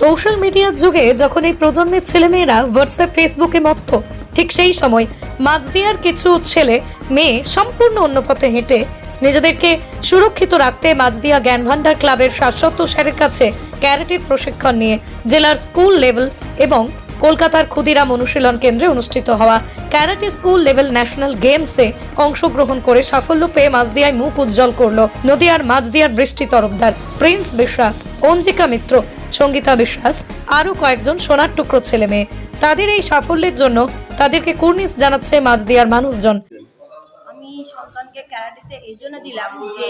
Social মিডিয়ার যুগে যখন এই প্রজন্মের ছেলেমেয়েরা হোয়াটসঅ্যাপ, ফেসবুকে মত্ত, ঠিক সেই সময় মাঝদিয়ার কিছু ছেলে, মেয়ে সম্পূর্ণ অন্য পথে হেঁটে নিজেদেরকে সুরক্ষিত রাখতে মাঝদিয়া জ্ঞান ভান্ডার ক্লাবের শাশ্বত স্যারের কাছে ক্যারেটের প্রশিক্ষণ নিয়ে জেলার স্কুল লেভেল এবং কলকাতার ক্ষুদিরাম অনুশীলন কেন্দ্রে অনুষ্ঠিত হওয়া ক্যারাটে স্কুল লেভেল ন্যাশনাল গেমসে অংশগ্রহণ করে সাফল্য পেয়ে মাঝদিয়ায় মুখ উজ্জ্বল করল নদিয়ার মাঝদিয়ার বৃষ্টি তরফদার প্রিন্স বিশ্বাস, অঞ্জিকা মিত্র, সঙ্গীতা বিশ্বাস, আরও কয়েকজন সোনার টুকরো ছেলে মেয়ে। তাদের এই সাফল্যের জন্য তাদেরকে কুর্নিশ জানাচ্ছে মাঝদিয়ার মানুষজন। আমি সন্তানকে ক্যারাটেতে এই জন্য দিলাম যে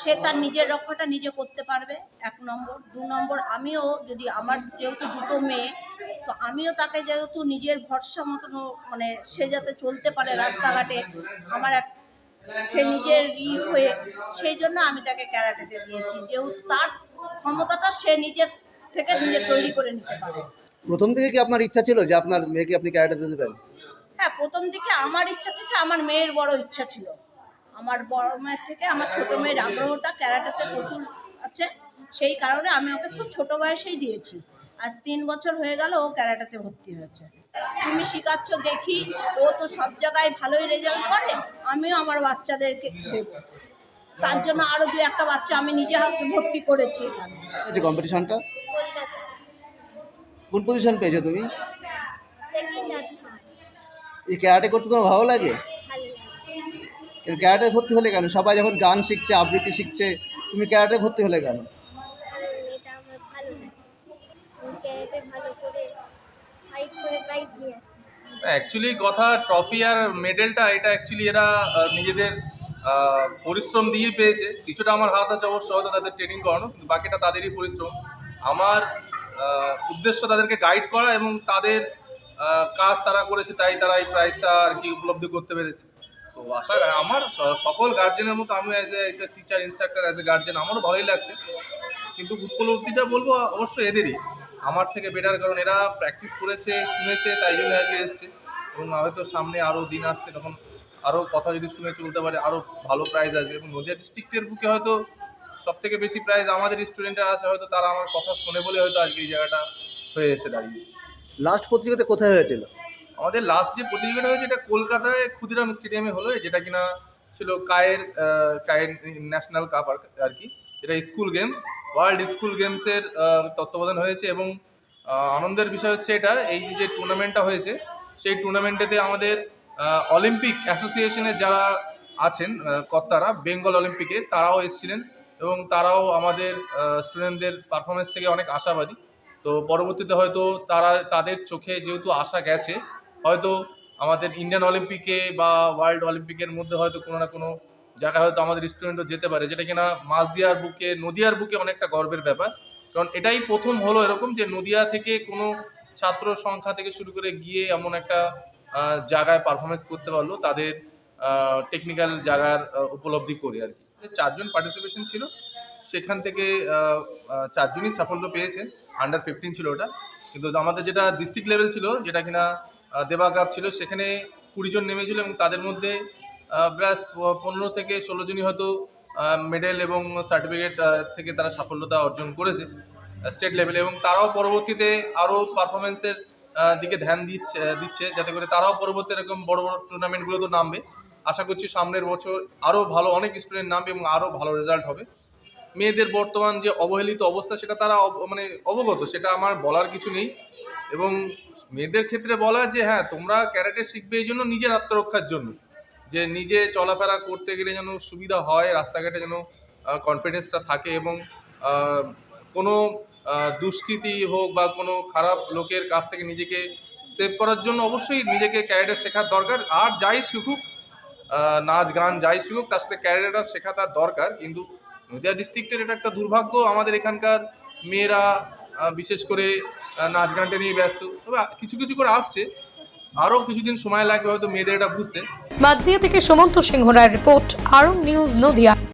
সে তার নিজের রক্ষাটা নিজে করতে পারবে, এক নম্বর। দু নম্বর, আমিও যদি আমার যেহেতু দুটো মেয়ে তো আমিও তাকে যেহেতু নিজের ভরসা মতন মানে সে যাতে চলতে পারে রাস্তাঘাটে আমার সে নিজের ই হয়ে সেই জন্য আমি তাকে ক্যারাটেতে দিয়েছি। যেহেতু তার ক্ষমতাটা সে নিজের থেকে নিজে তৈরি করে নিতে পারে। প্রথম থেকে কি আপনার ইচ্ছা ছিল যে আপনার মেয়েকে আপনি ক্যারাটেতে দেবেন? হ্যাঁ প্রথম দিকে আমার ইচ্ছা থেকে আমার মেয়ের বড় ইচ্ছা ছিল। আমার বড় মেয়ের থেকে আমার ছোট মেয়ের আগ্রহটা ক্যারাটেতে প্রচুর আছে। সেই কারণে আমি ওকে খুব ছোট বয়সেই দিয়েছি। আজ তিন বছর হয়ে গেল ও ক্যারাটেতে ভর্তি হয়েছে। তুমি শেখাচ্ছ দেখি ও তো সব জায়গায় ভালোই রেজাল্ট করে আমিও আমার বাচ্চাদেরকে দেব। তার জন্য আরও দু একটা বাচ্চা আমি নিজে হাতে ভর্তি করেছি এখানে। কম্পিটিশনটা কোন পজিশন পেয়েছ তুমি? এই ক্যারাটে করতে তোমার ভালো লাগে? ভালো ক্যারাটে ভর্তি হলে কেন? সবাই যখন গান শিখছে আবৃত্তি শিখছে তুমি ক্যারাটে ভর্তি হলে কেন? ক্যারেটে ভালো করে ফাইট করে প্রাইজ নিয়ে আসি। অ্যাকচুয়ালি কথা ট্রফি আর মেডেলটা এটা অ্যাকচুয়ালি এরা নিজেদের পরিশ্রম দিয়ে পেয়েছে। কিছুটা আমার হাত আছে অবশ্য, হয়তো তাদের ট্রেনিং করানো, কিন্তু বাকিটা তাদেরই পরিশ্রম। আমার উদ্দেশ্য তাদেরকে গাইড করা এবং তাদের কাজ তারা করেছে, তাই তারা এই প্রাইজটা আর কি উপলব্ধি করতে পেরেছে। তো আশা আমার সকল গার্জেনের মতো আমি অ্যাজ এ একটা teacher instructor as a guardian আমারও ভালোই লাগছে। কিন্তু উপলব্ধিটা বলব অবশ্যই এদেরই। আমার থেকে বেটার কারণ এরা প্র্যাকটিস করেছে শুনেছে তাই জন্য আজকে এসছে। এবং হয়তো সামনে আরও দিন আসছে তখন আরও কথা যদি শুনে চলতে পারে আরও ভালো প্রাইজ আসবে। এবং নদিয়া ডিস্ট্রিক্টের বুকে হয়তো সব থেকে বেশি প্রাইজ আমাদের স্টুডেন্টরা আছে হয়তো তারা আমার কথা শুনে বলে হয়তো আজকে এই জায়গাটা হয়ে এসে দাঁড়িয়েছে। লাস্ট প্রতিযোগিতা কোথায় হয়েছিল? আমাদের লাস্ট যে প্রতিযোগিতা হয়েছে এটা কলকাতায় ক্ষুদিরাম স্টেডিয়ামে হলো যেটা কিনা ছিল কায়ের কায়ের ন্যাশনাল কাপ আর আর কি। এটা স্কুল গেমস ওয়ার্ল্ড স্কুল গেমসের তত্ত্বাবধান হয়েছে এবং আনন্দের বিষয় হচ্ছে এটা, এই যে টুর্নামেন্টটা হয়েছে, সেই টুর্নামেন্টেতে আমাদের অলিম্পিক অ্যাসোসিয়েশনের যারা আছেন কর্তারা বেঙ্গল অলিম্পিকে তারাও এসেছিলেন এবং তারাও আমাদের স্টুডেন্টদের পারফরমেন্স থেকে অনেক আশাবাদী। তো পরবর্তীতে হয়তো তারা, তাদের চোখে যেহেতু আশা গেছে, হয়তো আমাদের ইন্ডিয়ান অলিম্পিকে বা ওয়ার্ল্ড অলিম্পিকের মধ্যে হয়তো কোনো না কোনো জায়গায় হয়তো আমাদের স্টুডেন্টও যেতে পারে, যেটা কিনা মাঝদিয়ার বুকে, নদিয়ার বুকে অনেকটা গর্বের ব্যাপার। কারণ এটাই প্রথম হলো এরকম যে নদিয়া থেকে কোনো ছাত্র সংখ্যা থেকে শুরু করে গিয়ে এমন একটা জায়গায় পারফরমেন্স করতে পারল তাদের টেকনিক্যাল জায়গার উপলব্ধি করে আর কি। চারজন পার্টিসিপেশন ছিল, সেখান থেকে চারজনই সাফল্য পেয়েছেন। আন্ডার ফিফটিন ছিল ওটা। কিন্তু আমাদের যেটা ডিস্ট্রিক্ট লেভেল ছিল, যেটা কিনা দেবা কাপ ছিল, সেখানে কুড়িজন নেমেছিল এবং তাদের মধ্যে প্লাস পনেরো থেকে ষোলো জনই হয়তো মেডেল এবং সার্টিফিকেট থেকে তারা সাফল্যতা অর্জন করেছে স্টেট লেভেলে এবং তারাও পরবর্তীতে আরও পারফরমেন্সের দিকে ধ্যান দিচ্ছে দিচ্ছে, যাতে করে তারাও পরবর্তী এরকম বড় বড় টুর্নামেন্টগুলোতে নামবে। আশা করছি সামনের বছর আরও ভালো অনেক স্টুডেন্ট নামবে এবং আরও ভালো রেজাল্ট হবে। মেয়েদের বর্তমান যে অবহেলিত অবস্থা, সেটা তারা মানে অবগত, সেটা আমার বলার কিছু নেই। এবং মেয়েদের ক্ষেত্রে বলা যে হ্যাঁ তোমরা ক্যারাটে শিখবে এই জন্য নিজের আত্মরক্ষার জন্য। যে নিজে চলাফেরা করতে গেলে যেন সুবিধা হয়, রাস্তাঘাটে যেন কনফিডেন্সটা থাকে এবং কোনো দুষ্কৃতি হোক বা কোনো খারাপ লোকের কাছ থেকে নিজেকে সেভ করার জন্য অবশ্যই নিজেকে ক্যারাটে শেখার দরকার। আর যাই শিখুক নাচ, গান যাই শিখুক, তার সাথে ক্যারিয়ারটা শেখা তার দরকার। কিন্তু নদিয়া ডিস্ট্রিক্টের এটা একটা দুর্ভাগ্য, আমাদের এখানকার মেয়েরা বিশেষ করে নাচ, গানটা নিয়ে ব্যস্ত। তবে কিছু কিছু করে আসছে। আরও কিছুদিন সময় লাগবে হয়তো মেয়েদের এটা বুঝতে। মাদনিয়া থেকে সুমন্ত সিংহ রায়ের রিপোর্ট আরং নিউজ নদিয়া।